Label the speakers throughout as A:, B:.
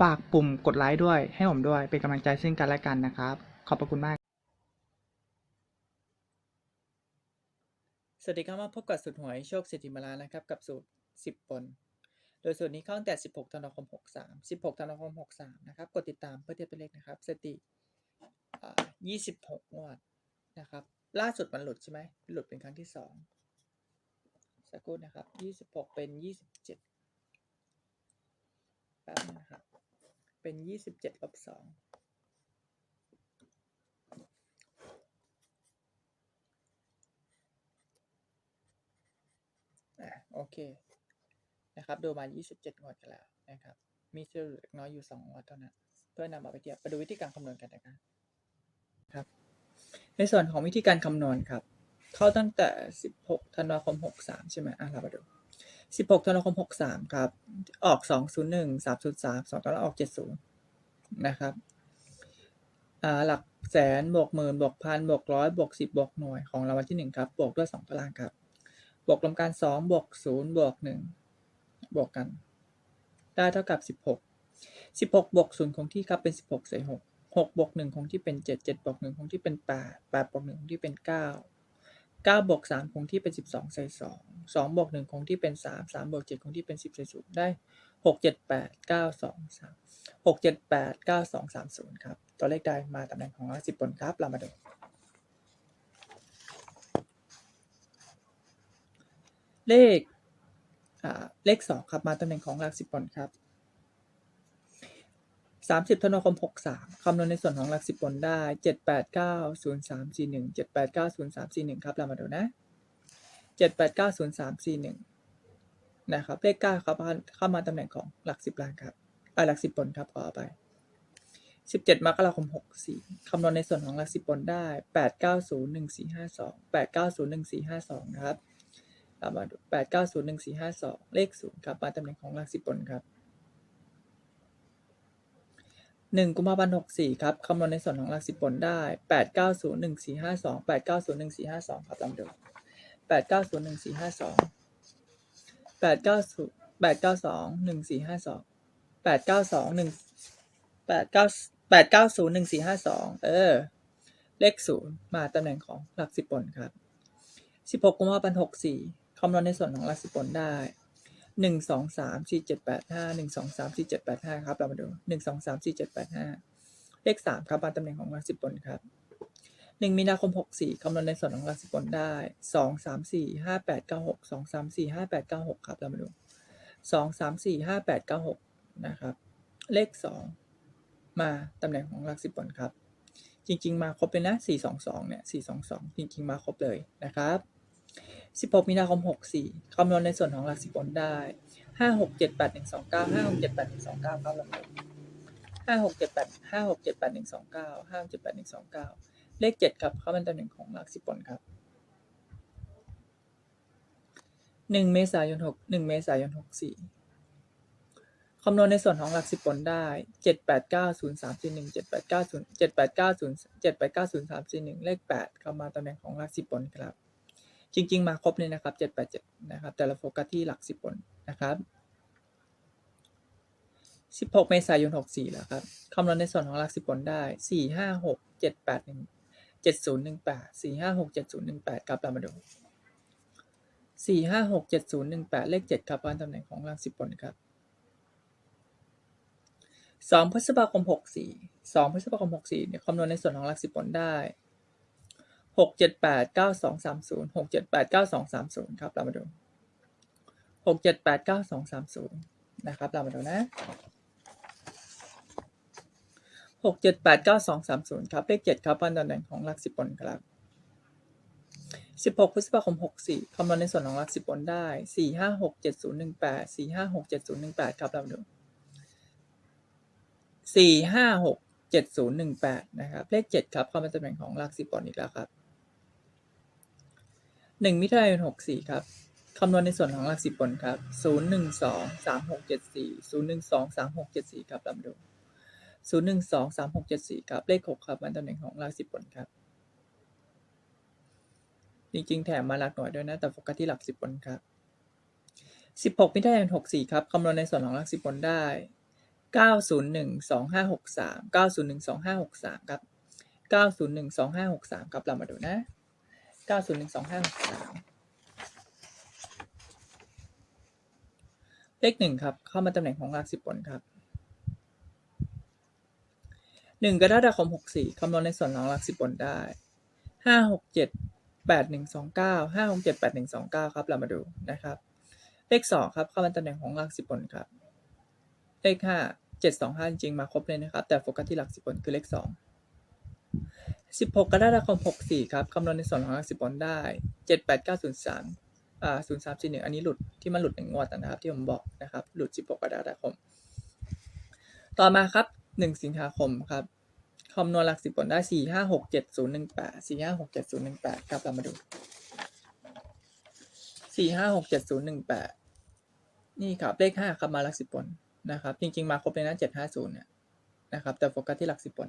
A: ฝากปุ่มกดไลค์ด้วย ให้ผมด้วย เป็นกำลังใจซึ่งกันและกันนะครับ ขอบพระคุณมาก สวัสดีครับมาพบกับสูตรหวยโชคเศรษฐิมาลานะครับ กับสูตร 10ปนโดยสูตรนี้เข้าตั้งแต่ 16ธันวาคม 63 16ธันวาคม 63 นะครับ กดติดตามเพื่อเทียบเป็นเลขนะครับสถิติ26งวดนะครับ ล่าสุดมันหลุดใช่ไหมหลุดเป็นครั้งที่ 2สักครู่นะครับ 26 เป็น 27แป๊บนะครับ เป็น27ลบ2อะโอเค นะครับดูมา27งวดกันแล้วนะครับ มีเชื่อเหลือเล็กน้อยอยู่2งวดเท่านั้นเพื่อนำมาไปเทียบไปดูวิธีการคำนวณกันนะครับครับ ในส่วนของวิธีการคำนวณครับ เข้าตั้งแต่16ธันวาคม63ใช่ไหมอะเรามาดู 16ธันวาคม63ครับ ออก201 303 2ก็แล้วออก70นย์นะครับอ่าหลักแสนบวกหมื่นบวกพันบวกร้อยบวกสิบบวกหน่วยของรางวัลที่หนึ่งครับบวกด้วยสองตารางครับบวกรวมกันสองบวกศูนย์บวกหนึ่งบวกกัน ได้เท่ากับสิบหกสิบหกบวกศูนย์คงที่ครับเป็นสิบหกใส่หกหกบวกหนึ่งคงที่เป็นเจ็ดเจ็ดบวกหนึ่งคงที่เป็นแปดแปดบวกหนึ่งคงที่เป็นเก้า เก้าบวกสามคงที่เป็นสิบสองใส่สองสองบวกหนึ่งคงที่เป็นสามสามบวกเจ็ดคงที่เป็นสิบใส่ศูนย์ได้หกเจ็ดแปดเก้าสองสามหกเจ็ดแปดเก้าสองสามศูนย์ครับ ตัวเลขใดมาตำแหน่งของร้อยสิบบนครับ เรามาดูเลขเลขสองครับมาตำแหน่งของหลักสิบบนครับ สามสิบธันวาคมหกสามคำนวณในส่วนของหลักสิบบนได้เจ็ดแปดเก้าศูนย์สามสี่หนึ่งเจ็ดแปดเก้าศูนย์สามสี่หนึ่งครับ เรามาดูนะเจ็ดแปดเก้าศูนย์สามสี่หนึ่งนะครับ เลขเก้าครับเข้ามาตำแหน่งของหลักสิบล่างครับอ่อหลักสิบบนครับขอไปสิบเจ็ดมกราคมหกสี่คำนวณในส่วนของหลักสิบบนได้แปดเก้าศูนย์หนึ่งสี่ห้าสองแปดเก้าศูนย์หนึ่งสี่ห้าสองนะครับเรามาดูแปดเก้าศูนย์หนึ่งสี่ห้าสองเลขศูนย์ครับมาตำแหน่งของหลักสิบบนครับ หนึ่งกุมภาพันธ์หกสี่ครับคำนวณในส่วนของหลักสิบบนได้แปดเก้าศูนย์หนึ่งสี่ห้าสองแปดเก้าศูนย์หนึ่งสี่ห้าสองครับลองดูแปดเก้าศูนย์หนึ่งสี่ห้าสองแปดเก้าศูนย์แปดเก้าสองหนึ่งสี่ห้าสองแปดเก้าสองหนึ่งแปดเก้าแปดเก้าศูนย์หนึ่งสี่ห้าสองเออ เลขศูนย์มาตำแหน่งของหลักสิบบนครับสิบหกกุมภาพันธ์หกสี่คำนวณในส่วนของหลักสิบบนได้ หนึ่งสองสามสี่เจ็ดแปดห้าหนึ่งสองสามสี่เจ็ดแปดห้าครับ เรามาดูหนึ่งสองสามสี่เจ็ดแปดห้าเลขสามครับมาตำแหน่งของหลักสิบนครับหนึ่งมีนาคมหกสี่คำนวณในส่วนของหลักสิบนได้สองสามสี่ห้าแปดเก้าหกสองสามสี่ห้าแปดเก้าหกครับ เรามาดูสองสามสี่ห้าแปดเก้าหกนะครับ เลขสองมาตำแหน่งของหลักสิบบนครับ จริง ๆ มาครบเลยนะสี่สองสองเนี่ยสี่สองสองจริง ๆ มาครบเลยนะครับ 16 มีนาคม 64 คำนวณในส่วนของหลักสิบบนได้ 5 6 7 8 1 2 9 5 6 7 8 1 2 9ครับลำดับ5 6 7 8 5 6 7 8 1 2 9 5 6 7 8 1 2 9 เลข 7 ครับ เข้าเป็นตำแหน่งของหลักสิบบนครับ 1 เมษายน 6 1 เมษายน 64 คำนวณในส่วนของหลักสิบบนได้ 7 8 9 0 3 4 1 7 8 9 0 7 8 9 0 7 8 9 0 3 4 1 เลข 8 เข้ามาตำแหน่งของหลักสิบบนครับ จริง ๆ มาครบเลยนะครับ 787 นะครับ แต่เราโฟกัสที่หลัก 10บนนะครับ 16 เมษายน 64 แล้วครับคำนวณในส่วนของหลัก 10บนได้ 4 5 6 7 8 1 7018 4 5 6 7018 ครับเรามาดู 4 5 6 7018 เลข 7 ครับวางตำแหน่งของหลัก 10บนครับ2พฤษภาคม 64 2พฤษภาคม 64เนี่ยคำนวณในส่วนของหลัก 10บนได้ หกเจ็ดแปดเก้าสองสามศูนย์หกเจ็ดแปดเก้าสองสามศูนย์ครับ เรามาดูหกเจ็ดแปดเก้าสองสามศูนย์นะครับ เรามาดูนะหกเจ็ดแปดเก้าสองสามศูนย์ครับ เลขเจ็ดครับวันตำแหน่งของหลักสิบผลครับสิบหกพฤษภาคมหกสี่คำนวณในส่วนของหลักสิบผลได้สี่ห้าหกเจ็ดศูนย์หนึ่งแปดสี่ห้าหกเจ็ดศูนย์หนึ่งแปดครับ เรามาดูสี่ห้าหกเจ็ดศูนย์หนึ่งแปดนะครับ เลขเจ็ดครับเข้ามาตำแหน่งของหลักสิบผลอีกแล้วครับ หนึ่งมิถุนายนหกสี่ครับคำนวณในส่วนของหลักสิบผลครับศูนย์หนึ่งสองสามหกเจ็ดสี่ศูนย์หนึ่งสองสามหกเจ็ดสี่ครับลำดูศูนย์หนึ่งสองสามหกเจ็ดสี่ครับ เลขหกครับมันตำแหน่งของหลักสิบผลครับ จริงๆ แถมมาหลักหน่วยด้วยนะ แต่โฟกัสที่หลักสิบผลครับสิบหกมิถุนายนหกสี่ครับคำนวณในส่วนของหลักสิบผลได้เก้าศูนย์หนึ่งสองห้าหกสามเก้าศูนย์หนึ่งสองห้าหกสามครับเก้าศูนย์หนึ่งสองห้าหกสามครับเรามาดูนะ เก้าศูนย์หนึ่งสองห้าสามเลขหนึ่งครับ เข้ามาตำแหน่งของหลักสิบผลครับหนึ่งกรกฎาคมหกสี่คำนวณในส่วนของหลักสิบผลได้ห้าหกเจ็ดแปดหนึ่งสองเก้าห้าหกเจ็ดแปดหนึ่งสองเก้าครับ เรามาดูนะครับ เลขสองครับ เข้ามาตำแหน่งของหลักสิบผลครับ เลขห้าเจ็ดสองห้าจริงๆมาครบเลยนะครับ แต่โฟกัสที่หลักสิบผลคือเลขสอง สิบหกกรกฎาคมหกสี่ครับ คำนวณในส่วนของหลักสิบผลได้เจ็ดแปดเก้าศูนย์สามอ่าศูนย์สามจีหนึ่งอันนี้หลุดที่มันหลุดหนึ่งงวดนะครับ ที่ผมบอกนะครับ หลุดสิบหกกรกฎาคม ต่อมาครับหนึ่งสิงหาคมครับ คำนวณหลักสิบผลได้สี่ห้าหกเจ็ดศูนย์หนึ่งแปดสี่ห้าหกเจ็ดศูนย์หนึ่งแปดครับ เรามาดูสี่ห้าหกเจ็ดศูนย์หนึ่งแปดนี่ครับ เลขห้าครับ มาหลักสิบผลนะครับ จริง ๆ มาครบเลยนะเจ็ดห้าศูนย์เนี่ยนะครับ แต่โฟกัสที่หลักสิบผล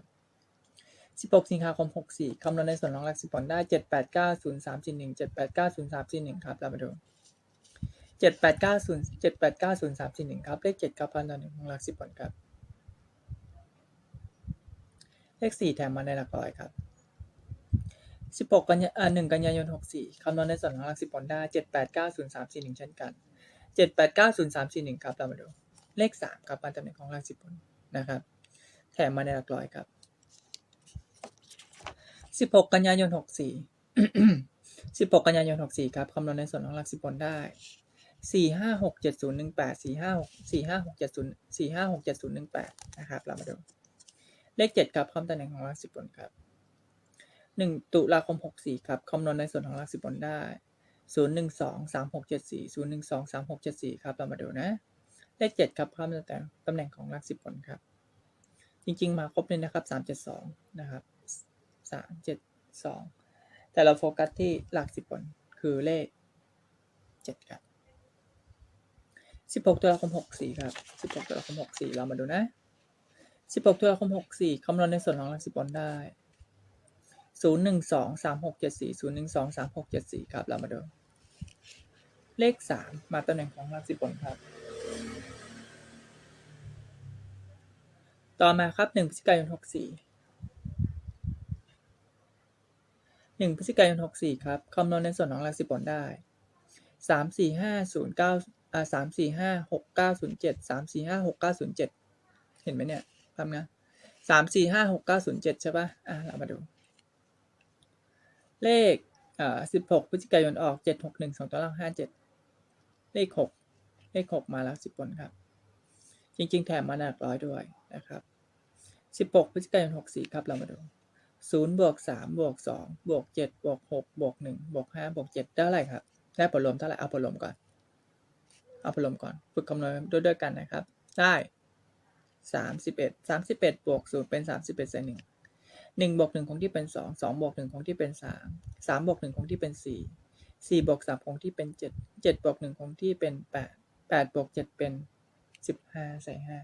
A: 16 สิงหาคม 64 คำนวณในส่วนของหลักสิบผลได้ 789 0341 789 0341 ครับ เรามาดู 7890 789 0341 ครับ เลข 7 ครับพันต่อหนึ่งของหลักสิบผลครับ เลข 4 แถมมาในหลักร้อยครับ16 กันยาอ่า1กันยายน 64 คำนวณในส่วนของหลักสิบผลได้ 789 0341 เช่นกัน 789 0341 ครับ เรามาดู เลข 3 ครับมาตำแหน่งของหลักสิบผลนะครับ แถมมาในหลักร้อยครับ สิบหกกันยายนหกสี่สิบหกกันยายนหกสี่ครับคำนวณในส่วนของหลักสิบผลได้สี่ห้าหกเจ็ดศูนย์หนึ่งแปดสี่ห้าหกสี่ห้าหกเจ็ดศูนย์สี่ห้าหกเจ็ดศูนย์หนึ่งแปดนะครับ เรามาดู เลขเจ็ดครับคำตำแหน่งของหลักสิบผลครับหนึ่งตุลาคมหกสี่ครับคำนวณในส่วนของหลักสิบผลได้ศูนย์หนึ่งสองสามหกเจ็ดสี่ศูนย์หนึ่งสองสามหกเจ็ดสี่ครับ เรามาดูนะ เลขเจ็ดครับคำตำแหน่งตำแหน่งของหลักสิบผลครับ จริง ๆ มาครบเลยนะครับสามเจ็ดสองนะครับ สามเจ็ดสองแต่เราโฟกัสที่หลักสิบผลคือเลขเจ็ดครับสิบหกตุลาคมหกสี่ครับสิบหกตุลาคมหกสี่เรามาดูนะสิบหกตุลาคมหกสี่คำนวณในส่วนของหลักสิบผลได้ศูนย์หนึ่งสองสามหกเจ็ดสี่ศูนย์หนึ่งสองสามหกเจ็ดสี่ครับเรามาดูเลขสามมาตำแหน่งของหลักสิบผลครับต่อมาครับหนึ่งพฤศจิกายนห กสี่หนึ่งพฤศจิกายนหกสี่ครับ คำนวณในส่วนของหลักสิบผลได้สามสี่ห้าศูนย์เก้าอ่าสามสี่ห้าหกเก้าศูนย์เจ็ดสามสี่ห้าหกเก้าศูนย์เจ็ดเห็นไหมเนี่ยทำไงสามสี่ห้าหกเก้าศูนย์เจ็ดใช่ปะอ่าเรามาดู เลขอ่าสิบหกพฤศจิกายนออกเจ็ดหกหนึ่งสองตัวล่างห้าเจ็ดเลขหกเลขหกมาแล้วสิบผลครับ จริง ๆ แถมมาหนักร้อยด้วยนะครับสิบหกพฤศจิกายนหกสี่ครับ เรามาดู ศูนย์บวกสามบวกสองบวกเจ็ดบวกหกบวกหนึ่งบวกห้าบวกเจ็ดได้เท่าไรครับ ได้ผลรวมเท่าไหร่ เอาผลรวมก่อน เอาผลรวมก่อน ฝึกคำนวณด้วยด้วยกันนะครับ ได้สามสิบเอ็ดสามสิบเอ็ดบวกศูนย์เป็นสามสิบเอ็ดใส่หนึ่งหนึ่งบวกหนึ่งคงที่เป็นสองสองบวกหนึ่งคงที่เป็นสามสามบวกหนึ่งคงที่เป็นสี่สี่บวกสามคงที่เป็นเจ็ดเจ็ดบวกหนึ่งคงที่เป็นแปดแปดบวกเจ็ดเป็นสิบห้าใส่ห้า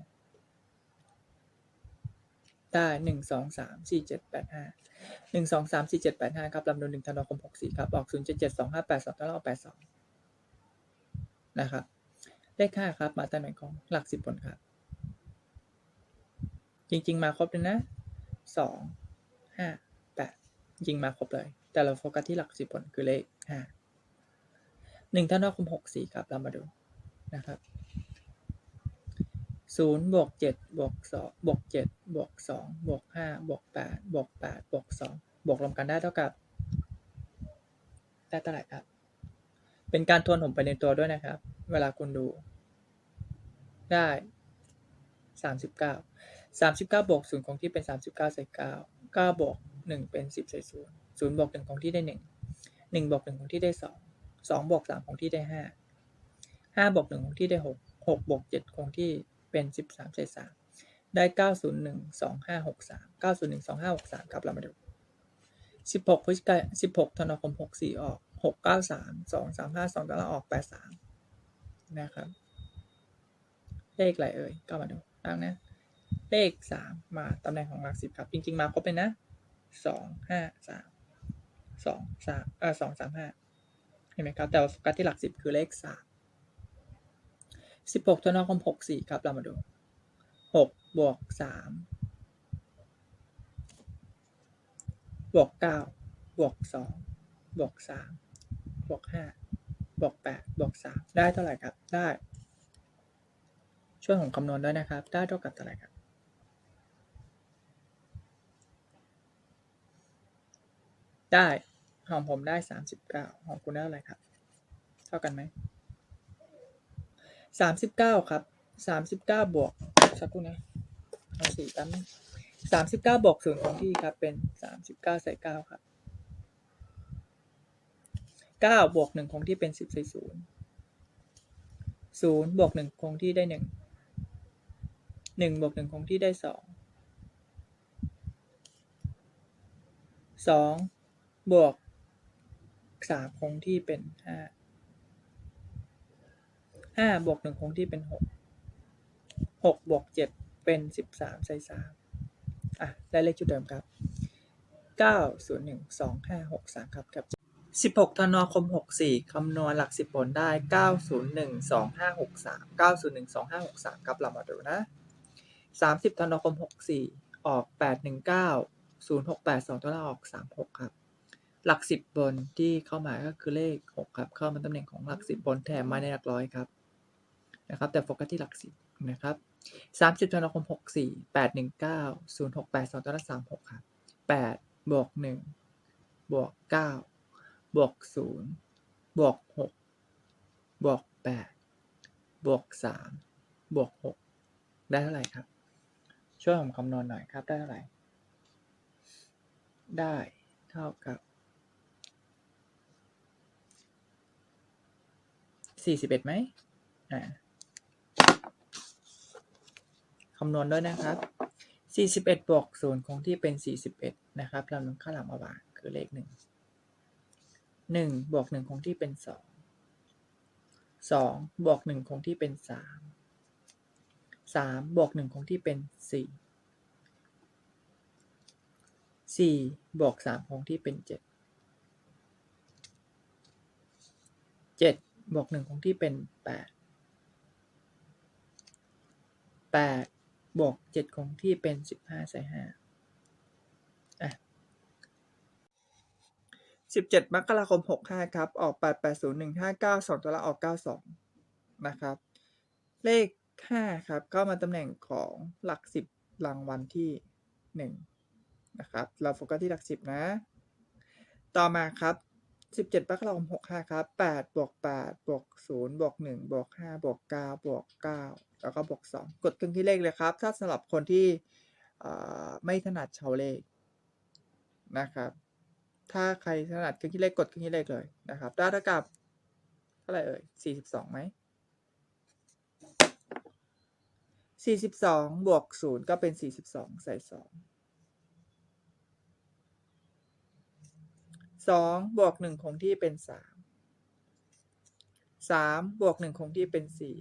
A: ได้หนึ่งสองสามสี่เจ็ดแปดห้าหนึ่งสองสามสี่เจ็ดแปดห้าครับลำดับหนึ่งธันวาคมหกสี่ครับ ออกศูนย์เจ็ดเจ็ดสองห้าแปดสองต้องเอาแปดสองนะครับ เลขห้าครับ มาตำแหน่งของหลักสิบผลครับ จริง ๆ มาครบเลยนะสองห้าแปดจริงมาครบเลย แต่เราโฟกัสที่หลักสิบผลคือเลขห้าหนึ่งธันวาคมหกสี่ครับ เรามาดูนะครับ ศูนย์บวกเจ็ดบวกสองบวกเจ็ดบวกสองบวกห้าบวกแปดบวกแปดบวกสองบวกรวมกันได้เท่ากับ ได้เท่าไหร่ครับ เป็นการทวนผมไปในตัวด้วยนะครับ เวลาคุณดู ได้สามสิบเก้าสามสิบเก้าบวกศูนย์คงที่เป็นสามสิบเก้าใส่เก้าเก้าบวกหนึ่งเป็นสิบใส่ศูนย์ศูนย์บวกหนึ่งคงที่ได้หนึ่งหนึ่งบวกหนึ่งคงที่ได้สองสองบวกสามคงที่ได้ห้าห้าบวกหนึ่งคงที่ได้หกหกบวกเจ็ดคงที่ เป็นสิบสามใส่สามได้เก้าศูนย์หนึ่งสองห้าหกสามเก้าศูนย์หนึ่งสองห้าหกสามครับ เรามาดูสิบหกพฤศจิกายสิบหกธันวาคมหกสี่ออกหกเก้าสามสองสามห้าสองตารางออกแปดสามนะครับ เลขอะไรเอ่ย ก็มาดูตั้งนะ เลขสามมาตำแหน่งของหลักสิบครับ จริง ๆ มาครบเลยนะสองห้าสามสองสามเออสองสามห้าเห็นไหมครับ แต่โฟกัสที่หลักสิบคือเลขสาม สิบหกธันวาคมหกสี่ครับเรามาดูหกบวกสามบวกเก้าบวกสองบวกสามบวกห้าบวกแปดบวกสามได้เท่าไหร่ครับ ได้ ช่วยผมคำนวณด้วยนะครับ ได้เท่ากับเท่าไหร่ครับได้ของผมได้สามสิบเก้าของคุณได้เท่าไหร่ครับ เท่ากันไหม สามสิบเก้าครับสามสิบเก้าบวกสักครู่นะเอาสี่แป๊บนึงสามสิบเก้าบวกศูนย์ของที่ครับ เป็นสามสิบเก้าใส่เก้าครับเก้าบวกหนึ่งคงที่เป็นสิบใส่ศูนย์ศูนย์บวกหนึ่งคงที่ได้หนึ่งหนึ่งบวกหนึ่งคงที่ได้สองสองบวกสามคงที่เป็นห้า ห้าบวกหนึ่งคงที่เป็นหกหกบวกเจ็ดเป็นสิบสามใส่สามอะได้เลขจุดเดิมครับเก้าศูนย์หนึ่งสองห้าหกสามครับครับสิบหกธันวาคมหกสี่คำนวณหลักสิบผลได้เก้าศูนย์หนึ่งสองห้าหกสามเก้าศูนย์หนึ่งสองห้าหกสามครับเรามาดูนะสามสิบธันวาคมหกสี่ออกแปดหนึ่งเก้าศูนย์หกแปดสองตัวละออกสามหกครับ หลักสิบบนที่เข้ามาก็คือเลขหกครับ เข้ามาตำแหน่งของหลักสิบบนแถมมาในหลักร้อยครับ นะครับ แต่โฟกัสที่หลักสิบนะครับสามสิบธันวาคมหกสี่แปดหนึ่งเก้าศูนย์หกแปดสองตัวละสามหกครับแปดบวกหนึ่งบวกเก้าบวกศูนย์บวกหกบวกแปดบวกสามบวกหกได้เท่าไหร่ครับ ช่วยผมคำนวณหน่อยครับ ได้เท่าไหร่ ได้เท่ากับสี่สิบเอ็ดไหมอ่า คำนวณด้วยนะครับสี่สิบเอ็ดบวกศูนย์คงที่เป็นสี่สิบเอ็ดนะครับเรานำข้างหลังมาวางคือเลขหนึ่งหนึ่งบวกหนึ่งคงที่เป็นสองสองบวกหนึ่งคงที่เป็นสามสามบวกหนึ่งคงที่เป็นสี่สี่บวกสามคงที่เป็นเจ็ดเจ็ดบวกหนึ่งคงที่เป็นแปดแปด บวกเจ็ดคงที่เป็นสิบห้าใส่ห้าอะสิบเจ็ดมกราคมหกห้าครับ ออกแปดแปดศูนย์หนึ่งห้าเก้าสองตัวละออกเก้าสองนะครับ เลขห้าครับเข้ามาตำแหน่งของหลักสิบรางวัลที่หนึ่งนะครับ เราโฟกัสที่หลักสิบนะ ต่อมาครับ สิบเจ็ดมกราคมหกห้าครับแปดบวกแปดบวกศูนย์บวกหนึ่งบวกห้าบวกเก้าบวกเก้าแล้วก็บวกสองกดครึ่งที่เลขเลยครับ ถ้าสำหรับคนที่ไม่ถนัดชาวเลขนะครับ ถ้าใครถนัดครึ่งที่เลขกดครึ่งที่เลขเลยนะครับได้เท่ากับเท่าไหร่เอ่ยสี่สิบสองไหมสี่สิบสองบวกศูนย์ก็เป็นสี่สิบสองใส่สอง สองบวกหนึ่งคงที่เป็นสามสามบวกหนึ่งคงที่เป็นสี่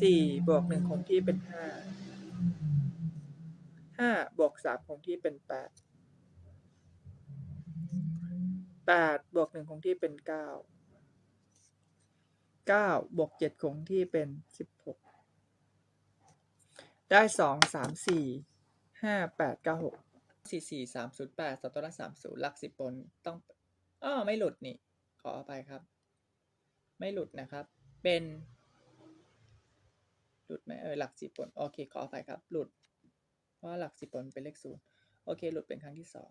A: สี่บวกหนึ่งคงที่เป็นห้าห้าบวกสามคงที่เป็นแปดแปดบวกหนึ่งคงที่เป็นเก้าเก้าบวกเจ็ดคงที่เป็นสิบหกได้สองสามสี่ห้าแปดเก้าหก สี่สี่สามศูนย์แปดสองตัวละสามศูนย์หลักสิบบนต้องอ้อไม่หลุดนี่ ขออภัยครับ ไม่หลุดนะครับ เป็น หลุดไหมเออหลักสิบบนโอเค ขออภัยครับ หลุด เพราะหลักสิบบนเป็นเลขศูนย์โอเค หลุดเป็นครั้งที่สอง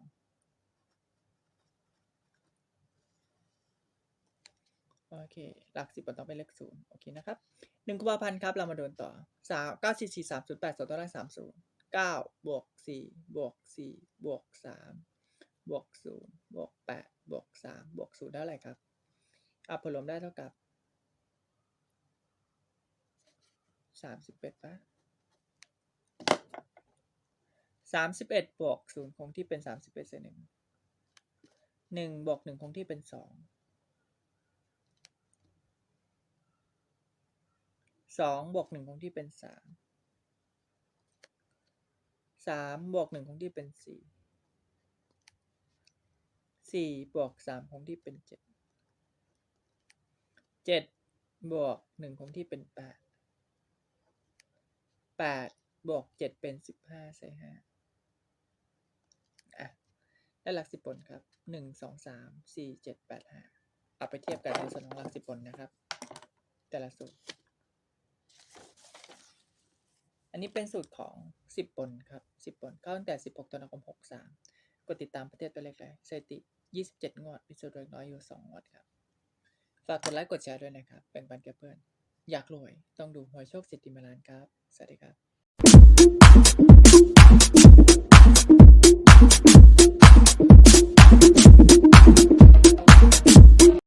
A: โอเค หลักสิบต้องเป็นเลขศูนย์โอเคนะครับหนึ่งกุมภาพันธ์ครับ เรามาโดนต่อสามเก้าสี่สี่สามศูนย์แปดสองตัวแรกสามศูนย์ เก้าบวกสี่บวกสี่บวกสามบวกศูนย์บวกแปดบวกสามบวกศูนย์ได้อะไรครับอะผลรวมได้เท่ากับสามสิบเอ็ดปะสามสิบเอ็ดบวกศูนย์คงที่เป็นสามสิบเอ็ดเศษหนึ่งหนึ่งบวกหนึ่งคงที่เป็นสองสองบวกหนึ่งคงที่เป็นสาม สามบวกหนึ่งคงที่เป็นสี่สี่บวกสามคงที่เป็นเจ็ดเจ็ดบวกหนึ่งคงที่เป็นแปดแปดบวกเจ็ดเป็นสิบห้าใส่ห้าอะได้หลักสิบผลครับหนึ่งสองสามสี่เจ็ดแปดห้าเอาไปเทียบกันในส่วนของหลักสิบผลนะครับ แต่ละสูตร อันนี้เป็นสูตรของ สิบปอนครับสิบปอนเข้าตั้งแต่สิบหกตุลาคมหกสามกดติดตามประเทศตัวเล็กเลยสถิติยี่สิบเจ็ดงวดพิสูจน์น้อยอยู่สองงวดครับ ฝากกดไลค์กดแชร์ด้วยนะครับแบ่งปันแก่เพื่อน อยากรวย ต้องดูหวยโชคสิทธิมาลานครับ สวัสดีครับ